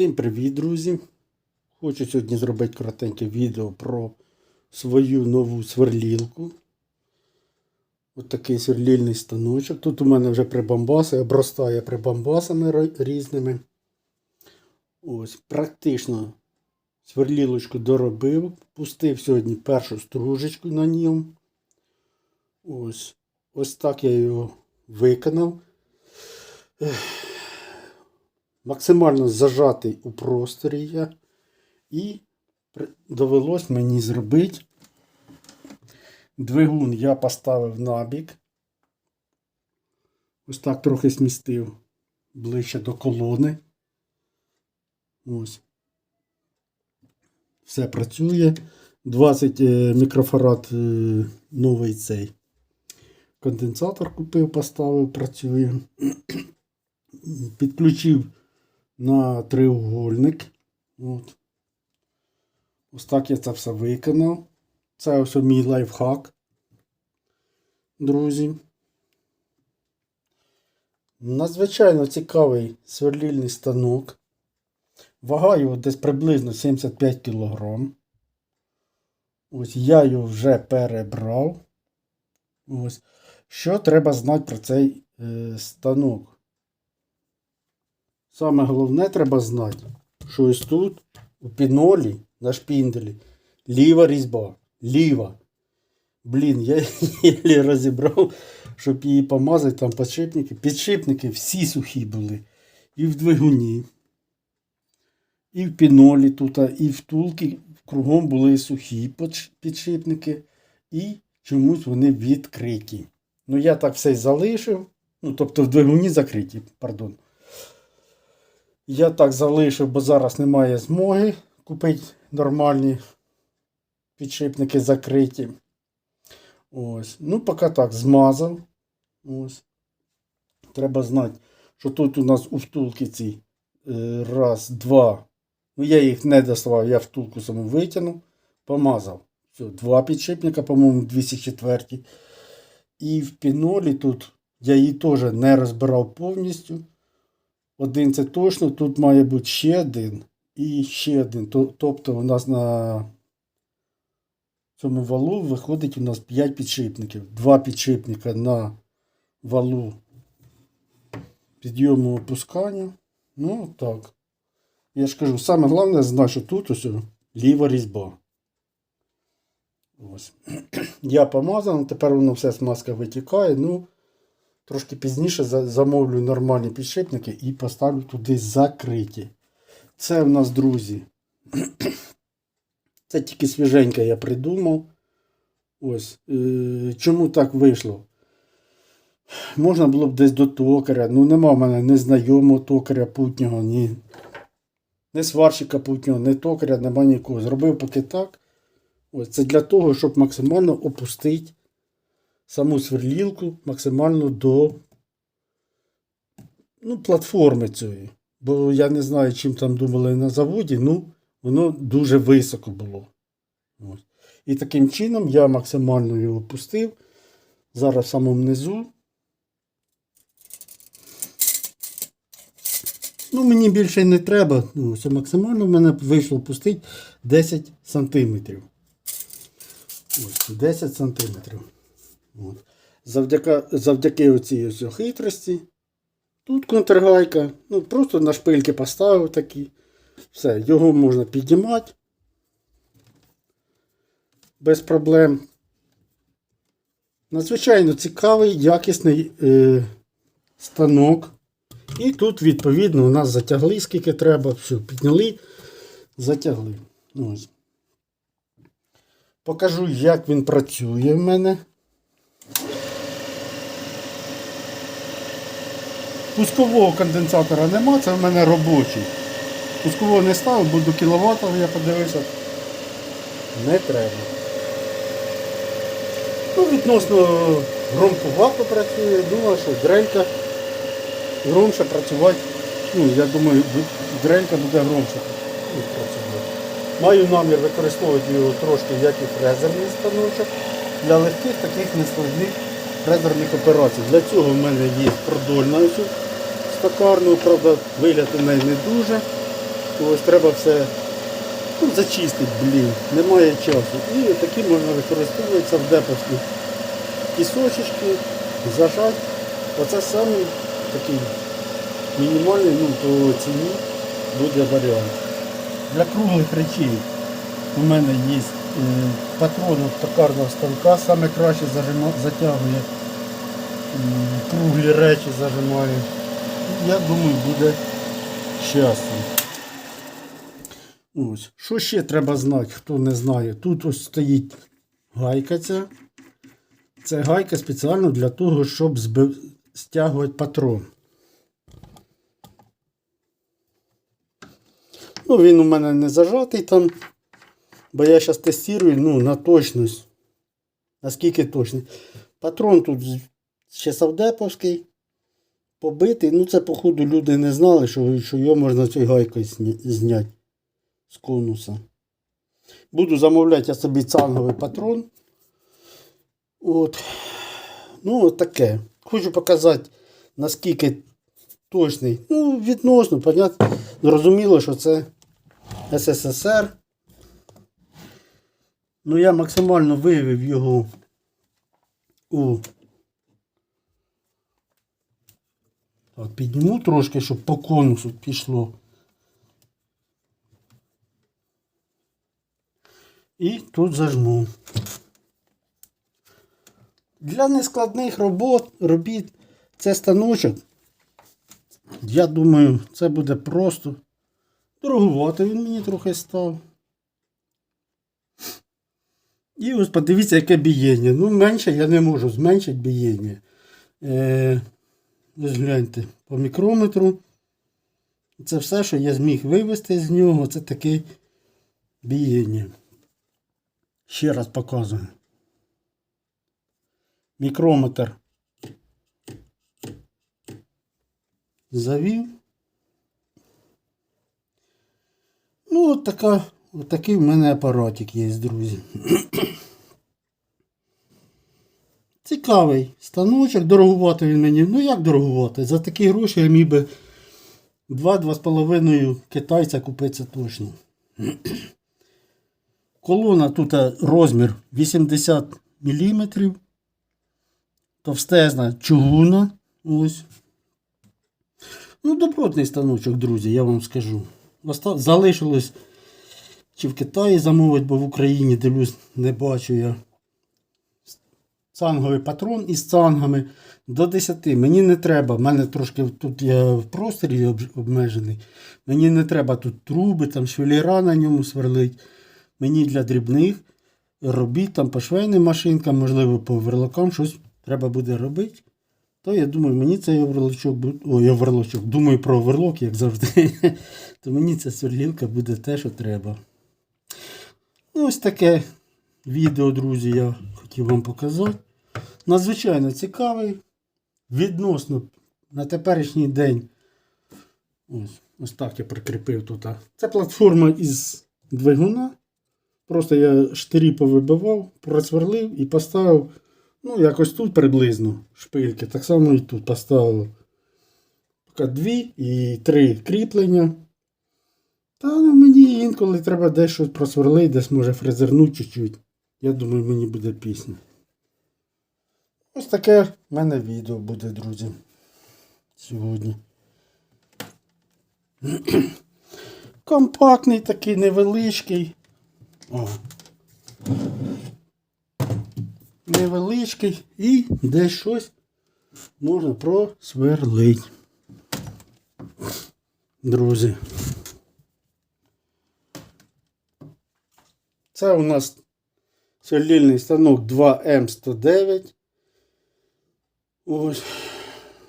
Всім привіт, друзі! Хочу сьогодні зробити коротеньке відео про свою нову сверлілку. Ось такий сверлільний станочок. Тут у мене вже прибамбаси, обростає прибамбасами різними. Ось, практично сверлілочку доробив. Пустив сьогодні першу стружечку на ньому. Ось, ось так я його виконав максимально зажатий у просторі я. І довелось мені зробити. Двигун я поставив набік. Ось так трохи смістив ближче до колони. Ось. Все працює. 20 е, мікрофарад е, новий цей. Конденсатор купив, поставив, працює. Підключив на треугольник. От. Ось так я це все виконав. Це ось мій лайфхак, друзі. Надзвичайно цікавий сверлільний станок. Вага його десь приблизно 75 кг. Ось я його вже перебрав. Ось. Що треба знати про цей е, станок? Саме головне треба знати, що ось тут, у пінолі, на шпінделі, ліва різьба. Ліва. Блін, я її розібрав, щоб її помазати, там підшипники. Підшипники всі сухі були. І в двигуні, і в пінолі тут, і втулки кругом були сухі підшипники. І чомусь вони відкриті. Ну, я так все залишив. Ну, тобто в двигуні закриті, пардон. Я так залишив, бо зараз немає змоги купити нормальні підшипники закриті. Ось. Ну, поки так змазав. Ось. Треба знати, що тут у нас у втулки ці е, раз, два. Ну, я їх не доставав, я втулку саму витягнув, помазав. Все, два підшипника, по-моєму, 204. І в пінолі тут я її теж не розбирав повністю. Один це точно, тут має бути ще один і ще один. Тобто у нас на цьому валу виходить у нас 5 підшипників. Два підшипника на валу підйому опускання. Ну так. Я ж кажу, саме головне знати, що тут ось ліва різьба. Ось. Я помазав, тепер воно все смазка витікає. Ну, Трошки пізніше замовлю нормальні підшипники і поставлю туди закриті. Це в нас, друзі. Це тільки свіженьке я придумав. Ось. Е, чому так вийшло? Можна було б десь до токаря. Ну, нема в мене ні знайомого токаря путнього, ні, ні сварщика путнього, ні токаря, нема нікого. Зробив поки так. Ось це для того, щоб максимально опустити саму сверлілку максимально до ну, платформи цієї. Бо я не знаю, чим там думали на заводі, ну, воно дуже високо було. Ось. І таким чином я максимально його опустив. Зараз в самому низу. Ну, мені більше не треба. Ну, все максимально в мене вийшло опустити 10 сантиметрів. Ось, 10 сантиметрів. От. Завдяки, завдяки оцій хитрості. Тут контргайка. Ну, просто на шпильки поставив такі. Все, його можна піднімати. Без проблем. Надзвичайно цікавий, якісний е, станок. І тут, відповідно, у нас затягли, скільки треба. Все, підняли, затягли. Ось. Покажу, як він працює в мене. Пускового конденсатора нема, це в мене робочий. Пускового не ставив, бо до кіловата я подивився. Не треба. Ну, відносно громкувато працює, думаю, що дрелька громше працювати. Ну, я думаю, дрелька буде громше працювати. Маю намір використовувати його трошки як і фрезерний станочок для легких таких нескладних фрезерних операцій. Для цього в мене є продольна стакарна, правда, вигляд у неї не дуже. Ось треба все ну, зачистити, блін. Немає часу. І такі можна використовуватися в деповські пісочечки, зажать. Оце самий такий мінімальний, ну, по ціні буде варіант. Для круглих речей у мене є е, патрон від токарного станка, саме краще затягує круглі речі зажимає. Я думаю, буде щастя. Ось. Що ще треба знати, хто не знає? Тут ось стоїть гайка ця. Це гайка спеціально для того, щоб збив... стягувати патрон. Ну, він у мене не зажатий там, бо я зараз тестую ну, на точність. Наскільки точний. Патрон тут ще савдеповський, побитий. Ну, це, походу, люди не знали, що, що його можна цією гайкою зняти з конуса. Буду замовляти я собі цанговий патрон. От. Ну, от таке. Хочу показати, наскільки точний. Ну, відносно, понятно. Зрозуміло, що це СССР. Ну, я максимально вивів його у. Так, підніму трошки, щоб по конусу пішло. І тут зажму. Для нескладних робот, робіт це станочок. Я думаю, це буде просто. Дороговато він мені трохи став. І ось подивіться, яке бієння. Ну, менше я не можу зменшити бієння. Е, ось гляньте по мікрометру. Це все, що я зміг вивести з нього. Це таке бієння. Ще раз показую. Мікрометр. Завів. Ну, от така, от такий в мене апаратик є, друзі. Цікавий станочок, дороговато він мені. Ну як дороговато? За такі гроші я міг би 2-2,5 китайця купити точно. Колона тут е, розмір 80 мм. Товстезна чугуна. Ось. Ну, добротний станочок, друзі, я вам скажу. Залишилось чи в Китаї замовити, бо в Україні дивлюсь, не бачу я. Цанговий патрон із цангами до 10. Мені не треба. в мене трошки тут я в просторі обмежений. Мені не треба тут труби, там швеліра на ньому сверлить. Мені для дрібних робіт там по швейним машинкам, можливо, по оверлокам щось треба буде робити. То я думаю, мені цей оверлочок. Ой, оверлочок. Думаю про оверлок, як завжди. То мені ця сверлілка буде те, що треба. Ну, ось таке відео, друзі, я хотів вам показати. Надзвичайно цікавий. Відносно на теперішній день. Ось, ось так я прикріпив тут. Це платформа із двигуна. Просто я штирі повибивав, просверлив і поставив. Ну, якось тут приблизно шпильки. Так само і тут поставив. Поки дві і три кріплення. Та ну, мені інколи треба дещо просверлити, десь може фрезернути чуть-чуть. Я думаю, мені буде пісня. Ось таке в мене відео буде, друзі. Сьогодні. Компактний такий, невеличкий. О. Невеличкий і десь щось можна просверлити. Друзі. Це у нас сверлільний станок 2М109. Ось.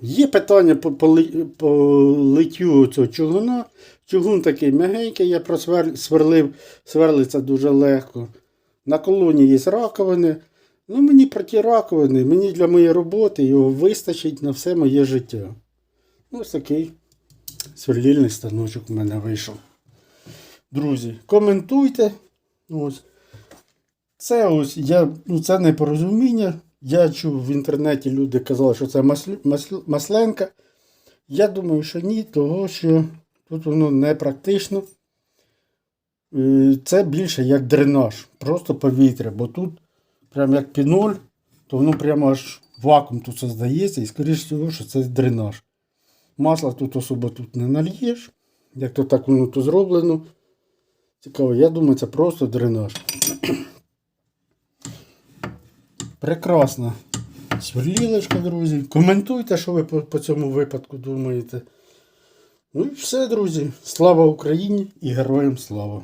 Є питання по, по, по литтю цього чугуна. Чугун такий м'ягенький, я просверлив, сверлиться дуже легко. На колоні є раковини. Ну, мені про ті раковини, мені для моєї роботи його вистачить на все моє життя. Ось такий сверлільний станочок у мене вийшов. Друзі, коментуйте. Ось. Це ось я, ну це непорозуміння. Я чув в інтернеті люди казали, що це масленка. Я думаю, що ні, того що Тут воно не практично. Е, Це більше як дренаж, просто повітря, бо тут прям як піноль, то воно прямо аж вакуум тут создається, і скоріш всього, що це дренаж. Масла тут особо тут не нальєш. Як то так воно тут зроблено. Цікаво, я думаю, це просто дренаж. Прекрасна сверлілочка, друзі. Коментуйте, що ви по, по цьому випадку думаєте. Ну і все, друзі. Слава Україні і героям слава!